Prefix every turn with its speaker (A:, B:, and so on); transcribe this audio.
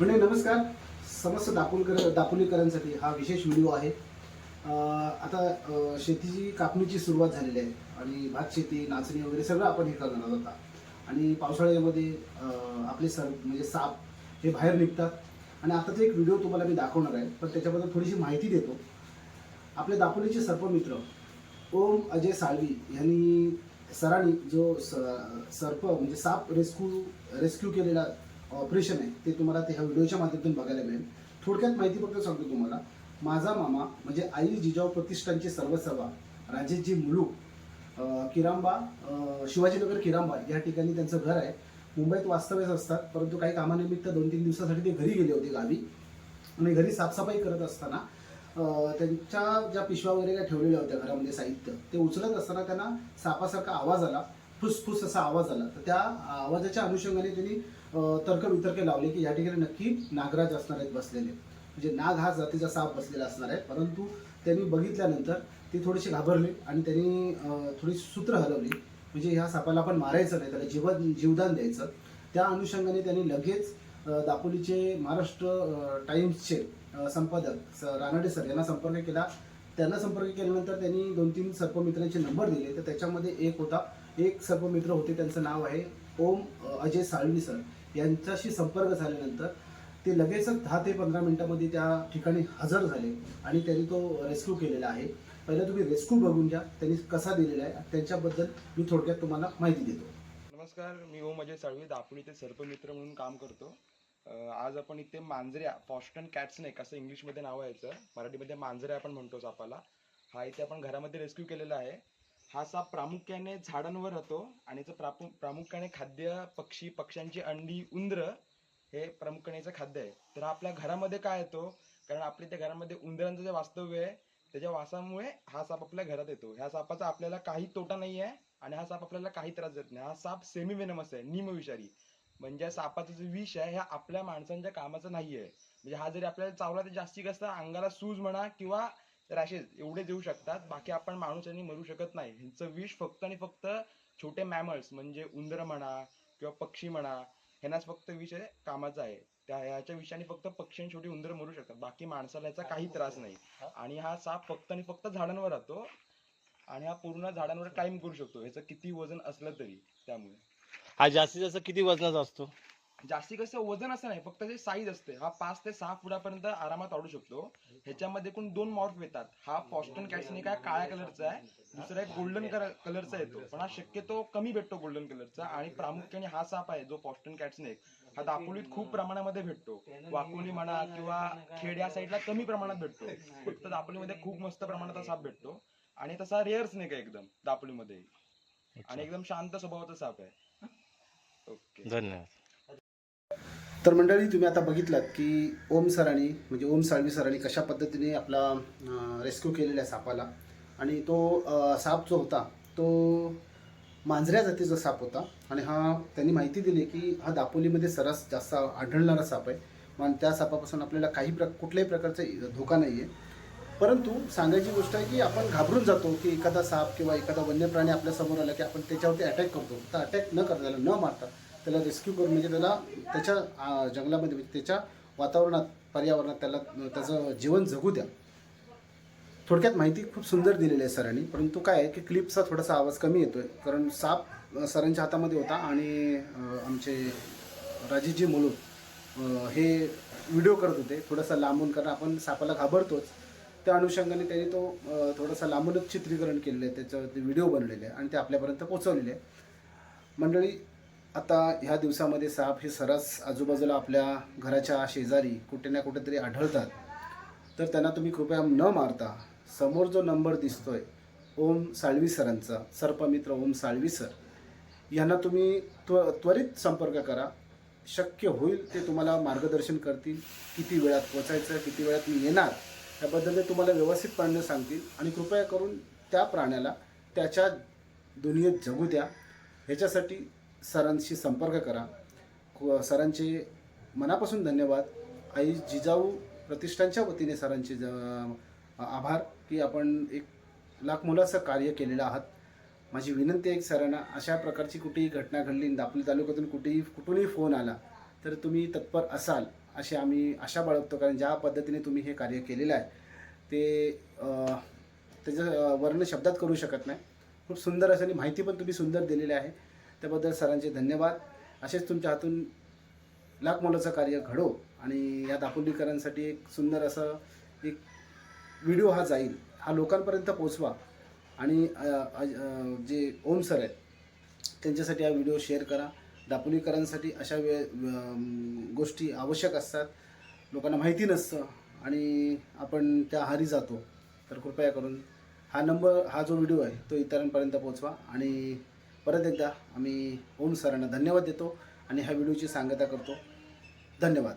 A: म्हणजे नमस्कार. समस्त दापोलकर दापोलीकरांसाठी हा विशेष व्हिडिओ आहे. आता शेतीची कापणीची सुरुवात झालेली आहे आणि भात शेती नाचणी वगैरे सगळं आपण हे करणार होता आता. आणि पावसाळ्यामध्ये आपले सर म्हणजे साप हे बाहेर निघतात. आणि आताचा एक व्हिडिओ तुम्हाला मी दाखवणार आहे पण त्याच्याबद्दल थोडीशी माहिती देतो. आपले दापोलीचे सर्पमित्र ओम अजय साळवी यांनी सरांनी जो स- सर्प म्हणजे साप रेस्क्यू रेस्क्यू केलेला ऑपरेशन आहे ते तुम्हाला ते ह्या व्हिडिओच्या माध्यमातून बघायला मिळेल. थोडक्यात माहिती फक्त सांगतो तुम्हाला माझा मामा म्हणजे आई जिजाऊ प्रतिष्ठानचे सर्वसर्वा राजेशजी मुलूक किरांबा शिवाजीनगर किरांबा या ठिकाणी त्यांचं घर आहे. मुंबईत वास्तव्यास असतात परंतु काही कामानिमित्त दोन तीन दिवसासाठी ते घरी गेले होते गावी. आणि घरी साफसफाई करत असताना त्यांच्या ज्या पिशव्या वगैरे काय ठेवलेल्या होत्या घरामध्ये साहित्य ते उचलत असताना त्यांना सापासारखा आवाज आला. फुसफुस असा आवाज आला. तर त्या आवाजाच्या अनुषंगाने त्यांनी तर्कवितर्क लावले की या ठिकाणी नक्की नागराज असणार आहेत बसलेले. म्हणजे नाग हा जातीचा साप बसलेला असणार आहे. परंतु त्यांनी बघितल्यानंतर ते थोडेसे घाबरले आणि त्यांनी थोडी सूत्र हलवली. म्हणजे ह्या सापाला आपण मारायचं नाही त्याला जीवन जीवदान द्यायचं. त्या अनुषंगाने त्यांनी लगेच दापोलीचे महाराष्ट्र टाईम्सचे टाइम्सचे संपादक स- रानडे सर यांना संपर्क केला. त्यांना संपर्क केल्यानंतर त्यांनी दोन तीन सर्पमित्रांचे नंबर दिले. तर त्याच्यामध्ये एक होता एक सर्पमित्र होते त्यांचं नाव आहे ओम अजय साळवी सर. यांच्याशी संपर्क झाल्यानंतर ते लगेचच दहा ते पंधरा मिनिटामध्ये त्या ठिकाणी हजर झाले आणि त्यांनी तो रेस्क्यू केलेला आहे. पहिला तुम्ही रेस्क्यू बघून घ्या त्यांनी कसा दिलेला आहे त्याच्याबद्दल मी थोडक्यात तुम्हाला माहिती देतो.
B: नमस्कार मी ओम अजय साळवी दापोलीचे सर्पमित्र म्हणून काम करतो. आज आपण इथे मांजऱ्या कॅट्स कॅट्सनेक असं इंग्लिशमध्ये नाव आहे याचं मराठीमध्ये मांजऱ्या आपण म्हणतो सापाला. हा इथे आपण घरामध्ये रेस्क्यू केलेला आहे. हा साप प्रामुख्याने झाडांवर राहतो आणि याचं प्रापु प्रामुख्याने खाद्य पक्षी पक्ष्यांची अंडी उंदर हे प्रामुख्याने याचं खाद्य आहे. तर आपल्या घरामध्ये काय येतो? कारण आपल्या त्या घरामध्ये उंदरांचं जे वास्तव्य आहे त्याच्या वासामुळे हा साप आपल्या घरात येतो. ह्या सापाचा आपल्याला काही तोटा नाही आहे आणि हा साप आपल्याला काही त्रास देत नाही. हा साप सेमी वेनमस आहे निमविषारी. म्हणजे सापाचं जे विष आहे ह्या आपल्या माणसांच्या कामाचं आहे म्हणजे हा जरी आपल्याला चावला तर जास्तीत जास्त अंगाला सूज म्हणा किंवा रॅशेस एवढे देऊ शकतात. बाकी आपण माणूस यांनी मरू शकत नाही. ह्यांचं विष फक्त आणि फक्त छोटे मॅमल्स म्हणजे उंदर म्हणा किंवा पक्षी म्हणा ह्यांनाच फक्त विष आहे कामाचा आहे. त्या ह्याच्या विषाने फक्त पक्षी आणि छोटी उंदर मरू शकतात. बाकी माणसाला याचा काही त्रास नाही. आणि हा साप फक्त आणि फक्त झाडांवर राहतो आणि हा पूर्ण झाडांवर कायम करू शकतो. ह्याचं किती वजन असलं तरी त्यामुळे.
C: हा जास्तीत जास्त किती वजनाचा असतो?
B: जास्ती कसं वजन असं नाही फक्त जे साईज असते. हा पाच ते सहा फुटापर्यंत आरामात वाढू शकतो. ह्याच्यामध्ये एकूण दोन मॉर्फ येतात. हा फॉस्टन कॅट्सनिक आहे काळ्या कलरचा आहे. दुसरा एक गोल्डन कलरचा येतो. पण हा शक्यतो कमी भेटतो गोल्डन कलरचा आणि प्रामुख्याने हा साप आहे जो फॉस्टन कॅट्सनेक हा दापोलीत खूप प्रमाणामध्ये भेटतो. वाकोली म्हणा किंवा खेड या साईडला कमी प्रमाणात भेटतो. फक्त दापोलीमध्ये खूप मस्त प्रमाणात हा साप भेटतो. आणि तसा रेअर स्नेक आहे एकदम दापोलीमध्ये. आणि एकदम शांत स्वभावाचा साप आहे. ओके.
C: धन्यवाद.
A: तर मंडळी तुम्ही आता बघितलात की ओम सरांनी म्हणजे ओम साळवी सरांनी कशा पद्धतीने आपला रेस्क्यू केलेला आहे सापाला. आणि तो साप जो होता तो मांजऱ्या जातीचा साप होता. आणि हा त्यांनी माहिती दिली की हा दापोलीमध्ये सरस जास्त आढळणारा साप आहे. मग त्या सापापासून आपल्याला काही प्र कुठल्याही प्रकारचा धोका नाही आहे परंतु सांगायची गोष्ट आहे की आपण घाबरून जातो की एखादा साप किंवा एखादा वन्य प्राणी आपल्यासमोर आला की आपण त्याच्यावरती अटॅक करतो. तर अटॅक न करता न मारता त्याला रेस्क्यू करून म्हणजे त्याला त्याच्या जंगलामध्ये म्हणजे त्याच्या वातावरणात पर्यावरणात त्याला त्याचं जीवन जगू द्या. थोडक्यात माहिती खूप सुंदर दिलेली आहे सरांनी परंतु काय आहे की क्लिपचा थोडासा आवाज कमी येतो आहे कारण साप सरांच्या हातामध्ये होता आणि आमचे राजीजी मुलूक हे व्हिडिओ करत होते. थोडासा लांबून कारण आपण सापाला घाबरतोच. त्या अनुषंगाने त्यांनी तो थोडासा लांबूनच चित्रीकरण केलेलं आहे. त्याच्यावरती व्हिडिओ बनलेले आहे आणि ते आपल्यापर्यंत पोचवलेले आहे. मंडळी आता ह्या दिवसामध्ये साप हे सरस आजूबाजूला आपल्या घराच्या शेजारी कुठे ना कुठेतरी आढळतात. तर त्यांना तुम्ही कृपया न मारता समोर जो नंबर दिसतोय ओम साळवी सरांचा सर्पमित्र ओम साळवी सर यांना तुम्ही त्व त्वरित संपर्क करा. शक्य होईल ते तुम्हाला मार्गदर्शन करतील. किती वेळात पोचायचं किती वेळात मी येणार त्याबद्दल ते तुम्हाला व्यवस्थितपणे सांगतील. आणि कृपया करून त्या प्राण्याला त्याच्या दुनियेत जगू द्या. ह्याच्यासाठी सरांशी संपर्क करा. सरांचे मनापासून धन्यवाद. आई जिजाऊ प्रतिष्ठानच्या वतीने सरांचे ज- आभार की आपण एक लाख मुलाचं कार्य केलेलं आहात. माझी विनंती आहे सरांना अशा प्रकारची कुठेही घटना घडली दापोली तालुक्यातून कुठेही कुठूनही फोन आला तर तुम्ही तत्पर असाल अशी आम्ही आशा बाळगतो कारण ज्या पद्धतीने तुम्ही हे कार्य केलेलं आहे ते त्याचं वर्णन वर्ण शब्दात करू शकत नाही. खूप सुंदर असं आणि माहिती पण तुम्ही सुंदर दिलेली आहे. त्याबद्दल सरांचे धन्यवाद. असेच तुमच्या हातून लाख मोलाचं कार्य घडो आणि या दापोलीकरांसाठी एक सुंदर असं एक व्हिडिओ हा जाईल. हा लोकांपर्यंत पोचवा आणि जे ओम सर आहेत त्यांच्यासाठी हा व्हिडिओ शेअर करा. दापोलीकरांसाठी अशा वे गोष्टी आवश्यक असतात. लोकांना माहिती नसतं आणि आपण त्या हारी जातो. तर कृपया करून हा नंबर हा जो व्हिडिओ आहे तो इतरांपर्यंत पोचवा आणि परत एकदा आम्ही ओम सरांना धन्यवाद देतो आणि ह्या व्हिडिओची सांगता करतो. धन्यवाद.